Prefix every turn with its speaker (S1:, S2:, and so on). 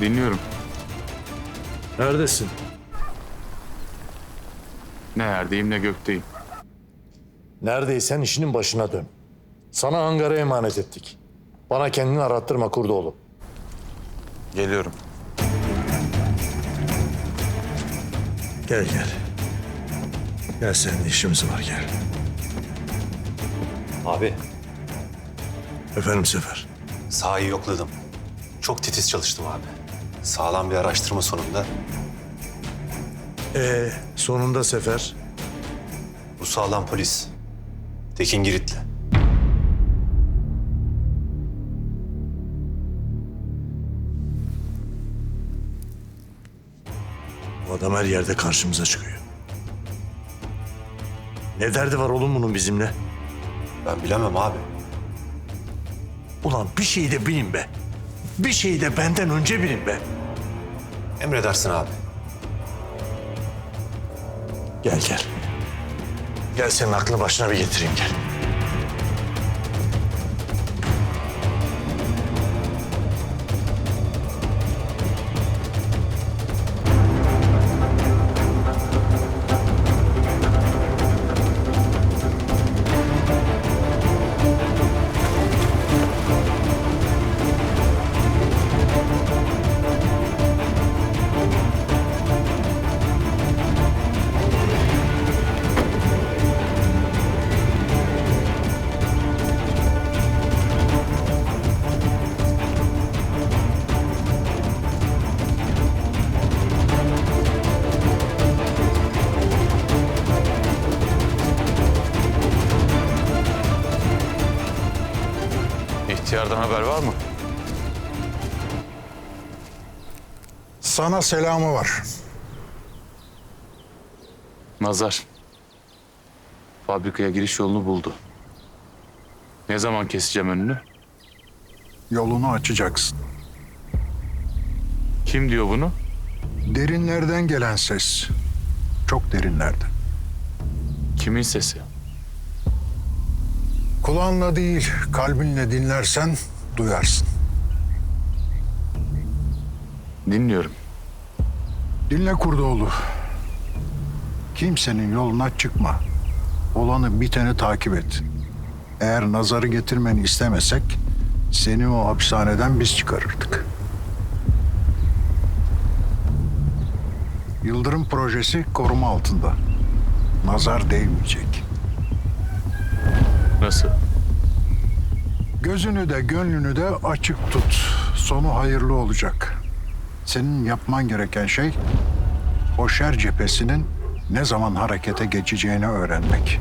S1: Dinliyorum.
S2: Neredesin?
S1: Ne yerdeyim ne gökteyim.
S2: Neredeysen işinin başına dön. Sana Angar'a emanet ettik. Bana kendini arattırma Kurdoğlu.
S1: Geliyorum.
S2: Gel gel. Gel senin işimiz var gel.
S3: Abi
S2: Efendim Sefer.
S3: sahayı yokladım. Çok titiz çalıştım abi. Sağlam bir araştırma sonunda
S2: Ee, sonunda Sefer.
S3: bu sağlam polis Tekin Girit'le.
S2: Bu adam her yerde karşımıza çıkıyor. Ne derdi var oğlum bunun bizimle?
S3: Ben bilemem abi.
S2: Ulan bir şeyi de bilin be. Bir şeyi de benden önce bilin be.
S3: Emredersin abi.
S2: Gel gel. Gel senin aklını başına bir getireyim gel.
S1: İhtiyardan haber var mı?
S4: Sana selamı var.
S1: Nazar. Fabrikaya giriş yolunu buldu. Ne zaman keseceğim önünü?
S4: Yolunu açacaksın.
S1: Kim diyor bunu?
S4: Derinlerden gelen ses. Çok derinlerden.
S1: Kimin sesi?
S4: Kulağınla değil, kalbinle dinlersen duyarsın.
S1: Dinliyorum.
S4: Dinle Kurdoğlu. Kimsenin yoluna çıkma. Olanı biteni takip et. Eğer nazarı getirmeni istemesek seni o hapishaneden biz çıkarırdık. Yıldırım projesi koruma altında. Nazar değmeyecek.
S1: Nasıl?
S4: Gözünü de gönlünü de açık tut. Sonu hayırlı olacak. Senin yapman gereken şey o şer cephesinin ne zaman harekete geçeceğini öğrenmek.